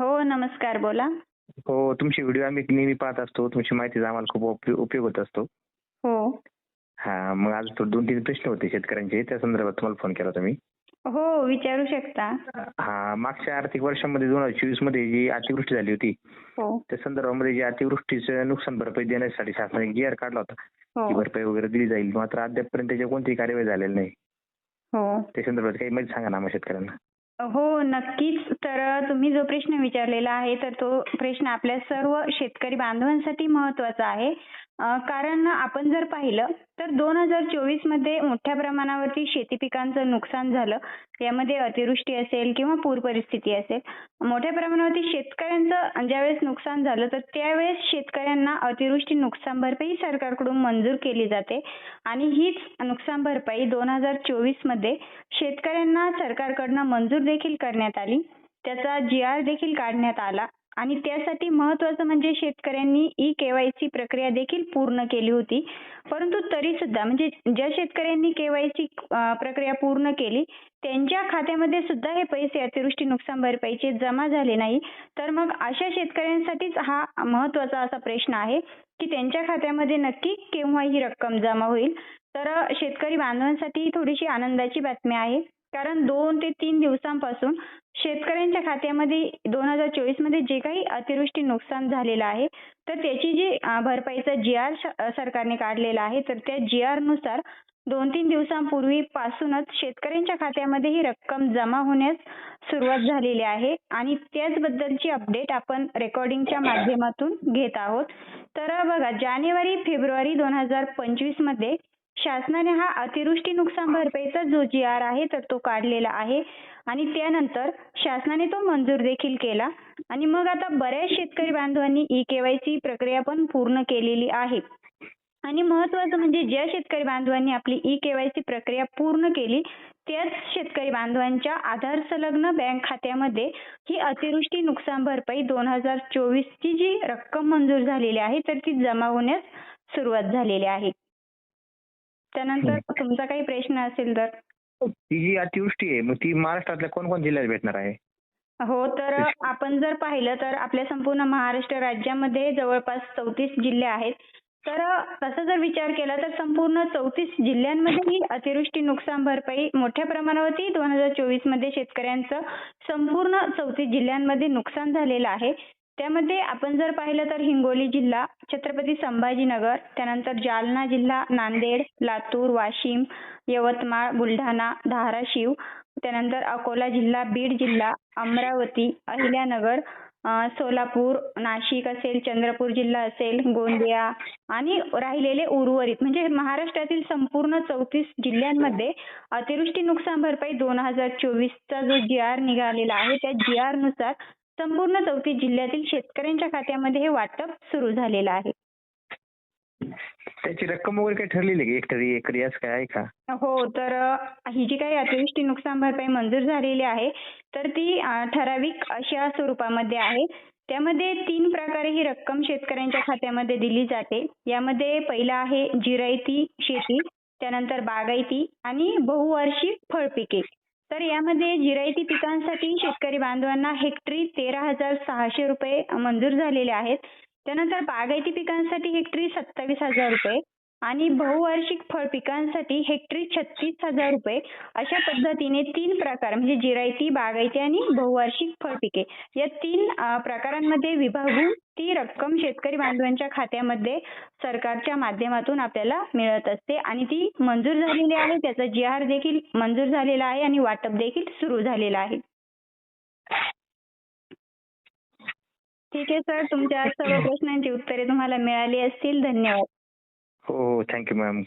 हो नमस्कार बोला. हो तुमचे व्हिडिओ आम्ही नेहमी पाहत असतो. तुमची माहिती आम्हाला खूप उपयो- उपयोग होत असतो. हो. हा मग आज तो दोन तीन प्रश्न होते शेतकऱ्यांचे. त्या संदर्भात तुम्हाला फोन केला होता मी. हो विचारू शकता. हा मागच्या आर्थिक वर्षामध्ये दोन हजार चोवीसमध्ये जी अतिवृष्टी झाली होती हो. त्या संदर्भामध्ये जी अतिवृष्टीचं नुकसान भरपाई देण्यासाठी शासनाने जी आर काढला होता. ती हो भरपाई वगैरे दिली जाईल. मात्र अद्यापपर्यंत त्याची कोणतीही कार्यवाही झालेली नाही. हो. त्या संदर्भात काही माहिती सांगा ना शेतकऱ्यांना. हो नक्कीच. तर तुम्ही जो प्रश्न विचारलेला आहे तर तो प्रश्न आपल्या सर्व शेतकरी बांधवांसाठी महत्त्वाचा आहे. कारण आपण जर पाहिलं तर दोन हजार चोवीसमध्ये मोठ्या प्रमाणावरती शेती पिकांचं नुकसान झालं. यामध्ये अतिवृष्टी असेल किंवा पूर परिस्थिती असेल. मोठ्या प्रमाणावरती शेतकऱ्यांचं ज्यावेळेस नुकसान झालं तर त्यावेळेस शेतकऱ्यांना अतिवृष्टी नुकसान भरपाई सरकारकडून मंजूर केली जाते. आणि हीच नुकसान भरपाई दोन हजार चोवीसमध्ये शेतकऱ्यांना सरकारकडनं मंजूर देखील करण्यात आली. त्याचा जी आर देखील काढण्यात आला. आणि त्यासाठी महत्वाचं म्हणजे शेतकऱ्यांनी ई केवायसी प्रक्रिया देखील पूर्ण केली होती. परंतु तरी सुद्धा म्हणजे ज्या शेतकऱ्यांनी केवायसी प्रक्रिया पूर्ण केली त्यांच्या खात्यामध्ये सुद्धा हे पैसे अतिवृष्टी नुकसान भरपाईचे जमा झाले नाही. तर मग अशा शेतकऱ्यांसाठीच हा महत्त्वाचा असा प्रश्न आहे की त्यांच्या खात्यामध्ये नक्की केव्हा ही रक्कम जमा होईल. तर शेतकरी बांधवांसाठी थोडीशी आनंदाची बातमी आहे. कारण दोन ते तीन दिवसांपासून शेतकऱ्यांच्या खात्यामध्ये दोन हजार चोवीसमध्ये जे काही अतिवृष्टी नुकसान झालेलं आहे तर त्याची जी भरपाईचा जी आर सरकारने काढलेला आहे तर त्या जी आरनुसार दोन तीन दिवसांपूर्वी पासूनच शेतकऱ्यांच्या खात्यामध्ये ही रक्कम जमा होण्यास सुरुवात झालेली आहे आणि त्याचबद्दलची अपडेट आपण रेकॉर्डिंगच्या माध्यमातून घेत आहोत. तर बघा जानेवारी फेब्रुवारी दोन हजार पंचवीसमध्ये शासनाने हा अतिवृष्टी नुकसान भरपाईचा जो जी आर आहे तर तो काढलेला आहे. आणि त्यानंतर शासनाने तो मंजूर देखील केला. आणि मग आता बऱ्याच शेतकरी बांधवांनी ई केवायसी प्रक्रिया पण पूर्ण केलेली आहे. आणि महत्वाचं म्हणजे ज्या शेतकरी बांधवांनी आपली ई केवायसी प्रक्रिया पूर्ण केली त्याच शेतकरी बांधवांच्या आधार संलग्न बँक खात्यामध्ये ही अतिवृष्टी नुकसान भरपाई दोन हजार चोवीस ची जी रक्कम मंजूर झालेली आहे तर ती जमा होण्यास सुरुवात झालेली आहे. त्यानंतर तुमचा काही प्रश्न असेल तर? ती जी अतिवृष्टी आहे मग ती महाराष्ट्रातल्या कोणकोण जिल्ह्यात भेटणार आहे? हो तर आपण जर पाहिलं तर आपल्या संपूर्ण महाराष्ट्र राज्यामध्ये जवळपास चौतीस जिल्हे आहेत. तर तसा जर विचार केला तर संपूर्ण चौतीस जिल्ह्यांमध्ये ही अतिवृष्टी नुकसान भरपाई मोठ्या प्रमाणावरती दोन हजार चोवीसमध्ये शेतकऱ्यांचं संपूर्ण चौतीस जिल्ह्यांमध्ये नुकसान झालेलं आहे. त्यामध्ये आपण जर पाहिलं तर हिंगोली जिल्हा छत्रपती संभाजीनगर त्यानंतर जालना जिल्हा नांदेड लातूर वाशिम यवतमाळ बुलढाणा धाराशिव त्यानंतर अकोला जिल्हा बीड जिल्हा अमरावती अहिल्यानगर सोलापूर नाशिक असेल चंद्रपूर जिल्हा असेल गोंदिया आणि राहिलेले उर्वरित म्हणजे महाराष्ट्रातील संपूर्ण चौतीस जिल्ह्यांमध्ये अतिवृष्टी नुकसान भरपाई दोन हजार चोवीसचा जो जी आर निघालेला आहे त्या जी आरनुसार संपूर्ण चौतीस जिल्ह्यातील शेतकऱ्यांच्या खात्यामध्ये हे वाटप सुरू झालेलं आहे. त्याची रक्कम वगैरे काही ठरलेली आहे का? एकरी एकरी असं काय आहे का? हो तर ही जी काही अतिवृष्टी नुकसान भरपाई मंजूर झालेली आहे तर ती ठराविक अशा स्वरूपामध्ये आहे. त्यामध्ये तीन प्रकारे ही रक्कम शेतकऱ्यांच्या खात्यामध्ये दिली जाते. यामध्ये पहिला आहे जिरायती शेती त्यानंतर बागायती आणि बहुवार्षिक फळपिके. तर यामध्ये जिरायती पिकांसाठी शेतकरी बांधवांना हेक्टरी तेरा हजार सहाशे रुपये मंजूर झालेले आहेत. त्यानंतर बागायती पिकांसाठी हेक्टरी सत्तावीस हजार रुपये. आणि बहुवार्षिक फळ पिकांसाठी हेक्टरी छत्तीस हजार रुपये अशा पद्धतीने तीन प्रकार म्हणजे जिरायती बागायती आणि बहुवार्षिक फळ पिके. या तीन प्रकारांमध्ये विभागून ती रक्कम शेतकरी बांधवांच्या खात्यामध्ये सरकारच्या माध्यमातून आपल्याला मिळत असते आणि ती मंजूर झालेली आहे. त्याचा जी आर देखील मंजूर झालेला आहे आणि वाटप देखील सुरू झालेलं आहे. ठीक आहे सर. तुमच्या सर्व प्रश्नांची उत्तरे तुम्हाला मिळाली असतील. धन्यवाद. हो हो थँक्यू मॅम